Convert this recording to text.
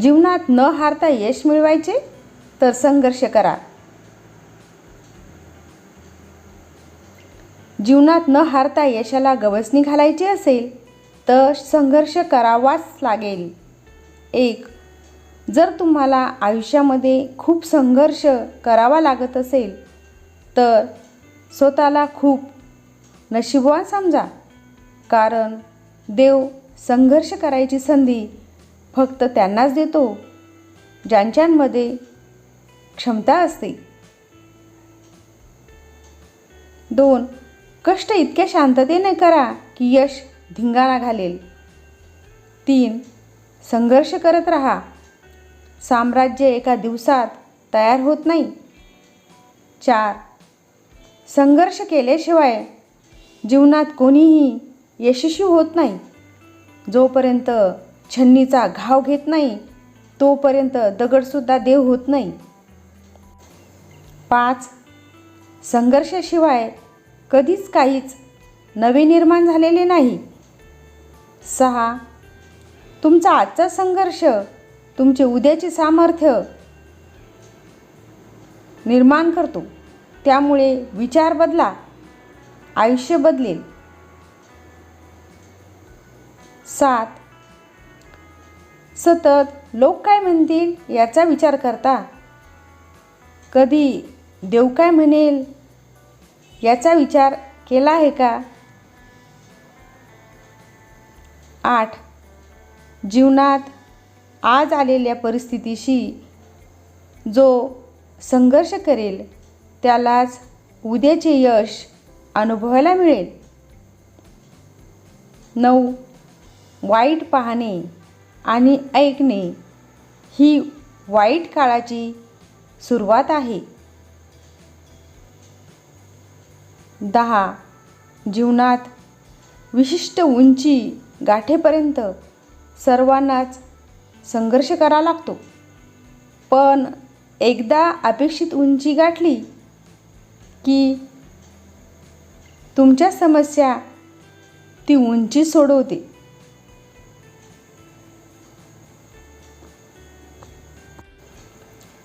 जीवनात न हारता यश मिळवायचे तर संघर्ष करा. जीवनात न हारता यशाला गवसणी घालायची असेल तर संघर्ष करावाच लागेल. एक जर तुम्हाला आयुष्यामध्ये खूप संघर्ष करावा लागत असेल तर स्वतःला खूप नशीबवान समजा. कारण देव संघर्ष करायची संधी फक्त त्यांनाच देतो ज्यांच्यांमध्ये क्षमता असते. दोन कष्ट इतक्या शांततेने करा की यश धिंगाणा घालेल. तीन संघर्ष करत राहा. साम्राज्य एका दिवसात तयार होत नाही. चार संघर्ष केल्याशिवाय जीवनात कोणीही यशस्वी होत नाही. जोपर्यंत छन्नीचा घाव घेत नाही तोपर्यंत दगडसुद्धा देव होत नाही. पाच संघर्षाशिवाय कधीच काहीच नवे निर्माण झालेले नाही. सहा तुमचा आजचा संघर्ष तुमचे उद्याचे सामर्थ्य निर्माण करतो. त्यामुळे विचार बदला आयुष्य बदलेल. सात सतत लोक काय म्हणतील याचा विचार करता. कधी देव काय म्हणेल याचा विचार केला आहे का? आठ. जीवनात आज आलेल्या परिस्थितीशी जो संघर्ष करेल त्यालाच उद्याचे यश अनुभवायला मिळेल. नऊ. वाईट पाहणे. आणि ऐकणे ही वाईट काळाची सुरुवात आहे. दहा. जीवनात विशिष्ट उंची गाठेपर्यंत सर्वांनाच संघर्ष करा लागतो. पण एकदा अपेक्षित उंची गाठली की तुमच्या समस्या ती उंची सोडवते.